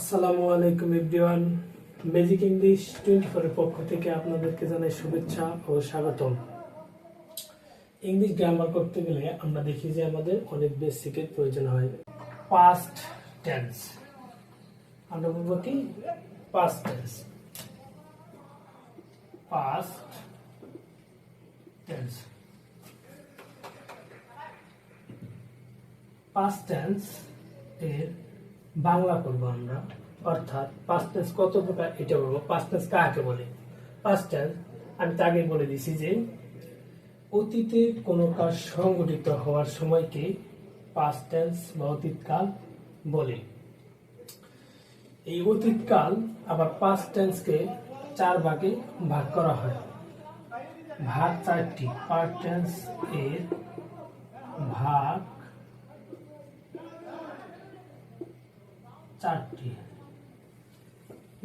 আসসালামু আলাইকুম everyone. Magic English twenty ফোরের পক্ষ থেকে আপনাদেরকে জানাই শুভেচ্ছা ও স্বাগতম। ইংলিশ গ্রামার করতে গেলে আমরা দেখি যে আমাদের অনেক বেসিকের প্রয়োজন হয়। পাস্ট টেন্স আমরা বলব কি? Past tense past tense past tense এর বাংলা করব আমরা। অর্থাৎ পাস্ট টেন্স কত প্রকার এটা বলব? পাস্ট টেন্স কাকে বলে? পাস্ট টেন্স আমি তাকে বলে দিছি যে, অতীতে কোনো কাজ সংগঠিত হওয়ার সময়কে পাস্ট টেন্স বা অতীতকাল বলে। এই অতীতকাল আবার পাস্ট টেন্সকে চার ভাগে ভাগ করা হয়। ভাগ চারটি। পাস্ট টেন্স এর ভাগ চারটি।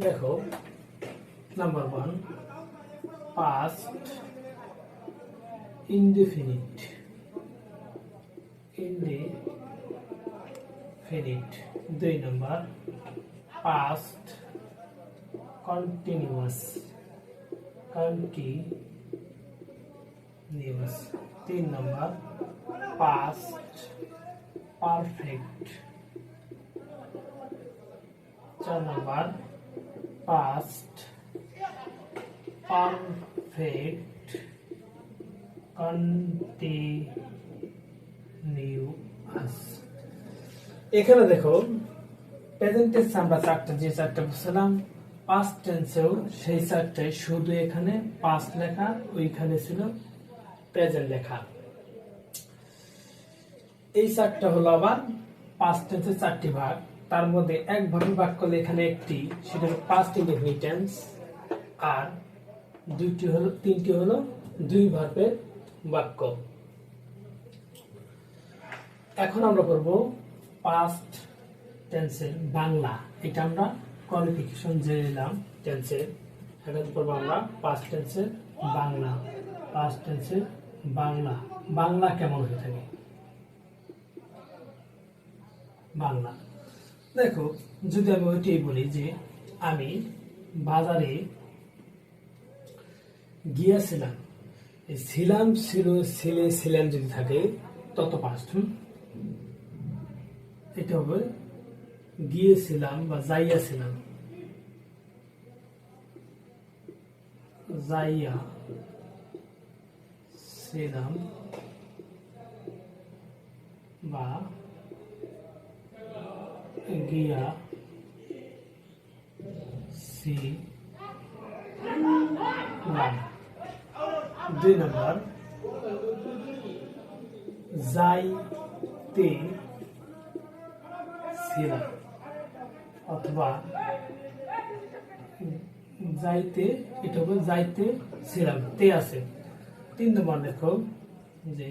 দেখো number one past indefinite indefinite দুই নম্বর পাস্ট কন্টিনিউয়াস কন্টিনিউয়াস তিন নম্বর পাস্ট পারফেক্ট চার নম্বর পাস্ট পারফেক্ট কন্টিনিউয়াস এখানে দেখো প্রেজেন্ট টেন্স আমরা চারটা, যে চারটা বলছিলাম পাস্ট টেন্সেও সেই চারটায় শুধু এখানে পাস্ট লেখা, ওইখানে ছিল প্রেজেন্ট লেখা। এই চারটা হলো আবার পাস্ট টেন্সের চারটি ভাগ। তার মধ্যে এক ভাগ করলে এখানে একটি, সেটা হলো পাস্ট ইনডেফিনিট আর দুইটি হলো, তিনটি হলো দুই ভাবের বাক্য। এখন আমরা করব পাস্ট টেন্সের বাংলা। এটা আমরা কোয়ালিফিকেশন জেনে নিলাম টেন্সের এখন করব আমরা পাস্ট টেন্সের বাংলা। পাস্ট টেন্সের বাংলা। বাংলা কেমন হয়ে থাকে? বাংলা। দেখো, যদি আমি ওইটাই বলি যে আমি বাজারে গিয়েছিলাম ছিলাম, ছিল, ছিলে, ছিলেন যদি থাকে, তত পাস্ট এটা হবে গিয়েছিলাম বা যাইয়াছিলাম। যাইয়া ছিলাম বা গিয়া সি লাম দুই নম্বর যাইতে ছিলাম অথবা যাইতে এটা হবে যাইতে ছিলাম তে আছে তিন নম্বর দেখো যে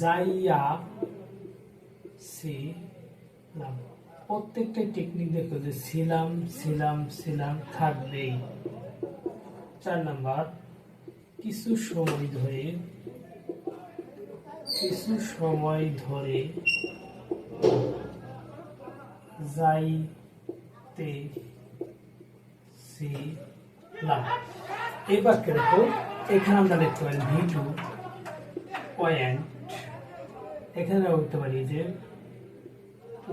যাইয়া ছিলাম প্রত্যেকটা টেকনিক দেখো যে ছিলাম ছিলাম ছিলাম থাকবেই। চার নাম্বার, কিছু সময় ধরে, কিছু সময় ধরে যাইতে ছিলাম এই বাক্যে দেখো, এখানে আমরা দেখতে পারি ভি টু পয়েন্ট। এখানে বলতে পারি যে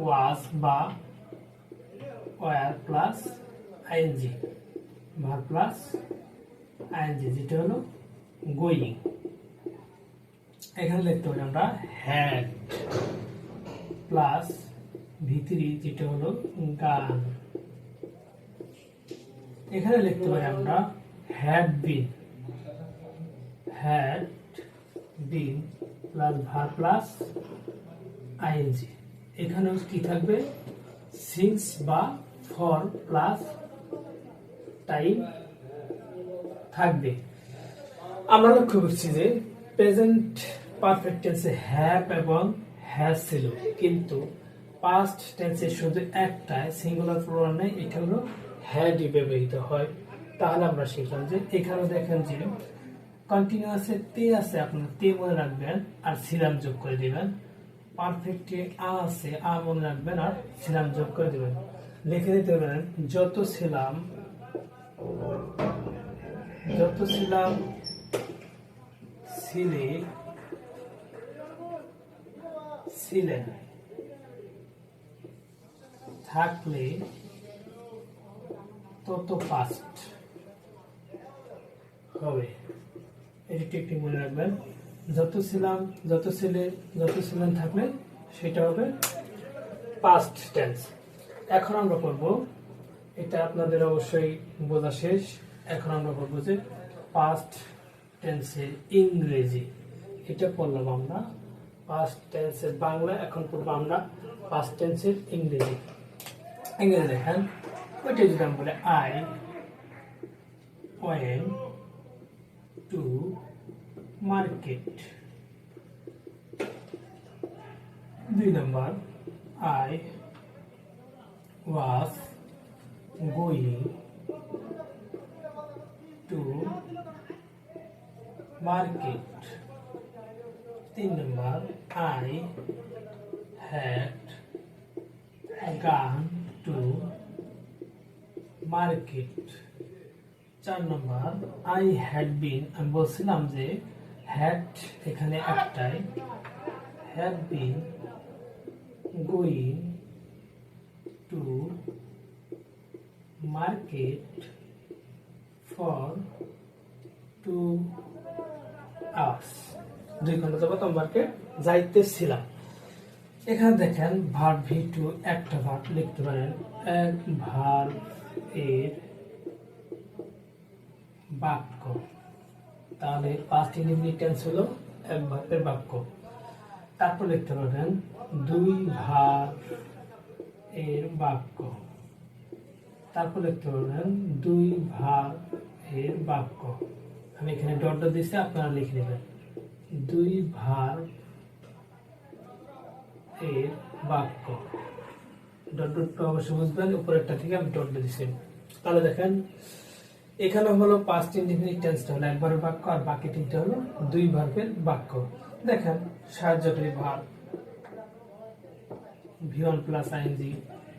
ওয়াজ বা were plus ING verb plus ING যেটা হলো গোয়িং এখানে লিখতে পারি আমরা হ্যাড প্লাস ভিতরি যেটা হলো গান। এখানে লিখতে পারি আমরা had been had been plus verb plus ING এখানেও কি থাকবে? সিন্স বা ফর প্লাস টাইম থাকবে। আমরা লক্ষ্য করছি যে প্রেজেন্ট পারফেক্ট টেন্সে হ্যাপ এবং হ্যাজ ছিল, কিন্তু পাস্ট টেন্সে শুধু একটাই সিঙ্গুলার প্রোনাউন নেই, এটা হলো হ্যাডই ব্যবহৃত হয়। তাহলে আমরা শিখলাম যে এখানে দেখেন যে কন্টিনিউয়াসে তে আছে, আপনার তে মনে রাখবেন আর সিরাম যোগ করে দিবেন। পারফেক্টে আ আছে, আ মনে রাখবেন আর ছিলাম যোগ করে দেবেন। লিখে দিতে পারেন যত ছিলাম যত ছিলাম, ছিলে, ছিলেন, থাকলে তত ফাস্ট হবে। এটি টেকনিক মনে রাখবেন। যত ছিলাম, যত ছেলে, যত ছিলেন থাকলে সেটা হবে পাস্ট টেন্স এখন আমরা করব এটা আপনাদের অবশ্যই বোঝা শেষ। এখন আমরা করব যে পাস্ট টেন্সের ইংরেজি। এটা পড়লাম আমরা। পাস্ট টেন্সের বাংলা, এখন পড়ব আমরা পাস্ট টেন্সের ইংরেজি। ইংরেজি দেখেন ওইটা যদি আমি বলে আই ওয়েন টু মার্কেট। দুই নম্বর, I was going to market. তিন নম্বর, I had gone to market. চার নম্বর, আই হ্যাড বিন, আমি বলছিলাম যে হ্যাড এখানে একটাই had been going to market for two hours দুই ঘণ্টা যাবত মার্কেট যাইতেছিলাম। এখানে দেখেন ভার ভি টু একটা ভার লিখতে পারেন। এক ভার এর বাক্য। তাহলে পাঁচটি ইনডিফিনিট টেন্স হলো এক ভার্বের বাক্য। তারপর লিখতে পারবেন দুই ভার এর বাক্য। তারপর লিখতে পারবেন দুই ভার এর বাক্য। আমি এখানে ডট ডট আপনারা লিখে নেবেন। দুই ভার এর বাক্য। ডট ডট অবশ্যই বুঝবেন, উপরেরটা থেকে আমি ডট দিচ্ছি তাহলে দেখেন এখানে হলো পাঁচ ইনডিফিনিট টেন্সটা হলো একবারের বাক্য, আর বাকি তিনটা হলো দুই ভার্বের বাক্য। দেখেন, সাহায্যকারী ভার ভিওয়ান প্লাস আইনজি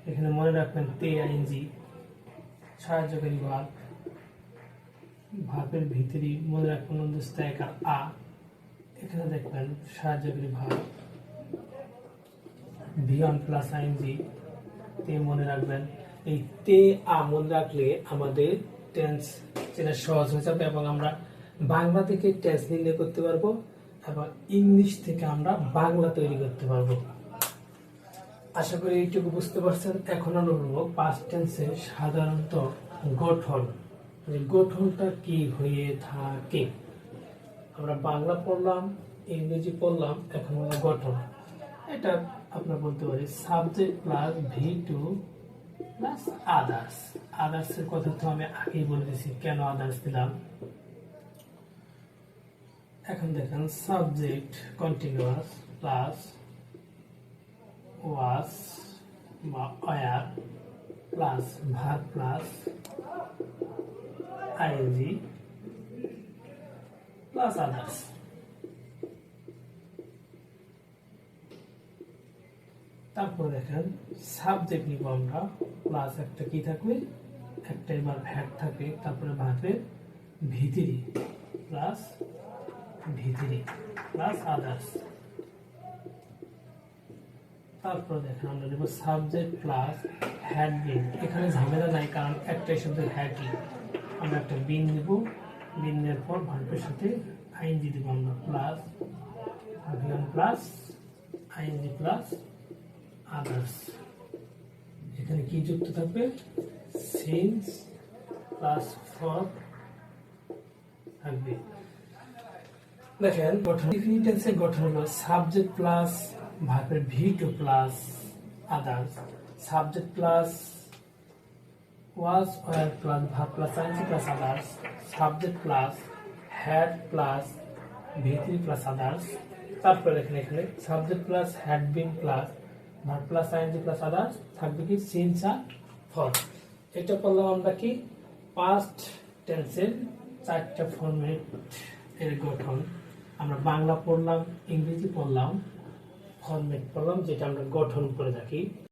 এখানে মনে রাখবেন তে আইনজি সাহায্যকারী ভাব ভাবের ভিতরে মনে রাখবেন অন্তস্থ এক আ। এখানে দেখবেন সাহায্যকারী ভাব ভিওয়ান প্লাস আইনজি তে মনে রাখবেন। এই তে আ মনে রাখলে আমাদের টেন্স চেনা সহজ হয়ে যাবে এবং আমরা বাংলা থেকে টেন্স নির্ণয় করতে পারব এবং ইংলিশ থেকে আমরা বাংলা তৈরি করতে পারব। আশা করি এইটুকু বুঝতে পারছেন। এখন আমরা বলব পাস্ট টেন্সের সাধারণত গঠন। যে গঠনটা কি হয়ে থাকে। আমরা বাংলা পড়লাম, ইংরেজি পড়লাম, এখন হলো গঠন। এটা আমরা বলতে পারি subject plus V two plus others others এর কথা তো আমি আগেই বলে দিয়েছি কেন আদার্স দিলাম? এখন দেখেন সাবজেক্ট কন্টিনিউয়াস প্লাস ওয়াস বা were plus verb plus ING plus others তারপর দেখেন সাবজেক্ট নিব আমরা প্লাস একটা কি থাকবে? একটা এবার ভ্যাট থাকে তারপরে ভাতের V three plus V three plus others তারপর দেখেন, আমরা নেব সাবজেক্ট প্লাস হ্যাড বিন এখানে ঝামেলা নাই, কারণ একটাই শব্দ হ্যাডই আমরা একটা বিন নেব বিনের পর ভার্বের সাথে আইনজি দেবো আমরা plus plus ING plus others এখানে কি যুক্ত থাকবে? সিন্স প্লাস ফর থাকবে। দেখেন, গঠন টেন্সের গঠন হলো সাবজেক্ট প্লাস ভার্বের V two plus others subject plus was were plus verb plus ING plus others subject plus had plus V three plus others তারপরে দেখেন এখানে subject plus had been plus verb plus ING plus other থাকবে কি scenes R for এটা করলাম আমরা কি past টেন্সের চারটা ফর্মেট এর গঠন। আমরা বাংলা পড়লাম, ইংরেজি পড়লাম ফর্মেট পড়লাম, যেটা আমরা গঠন করে থাকি।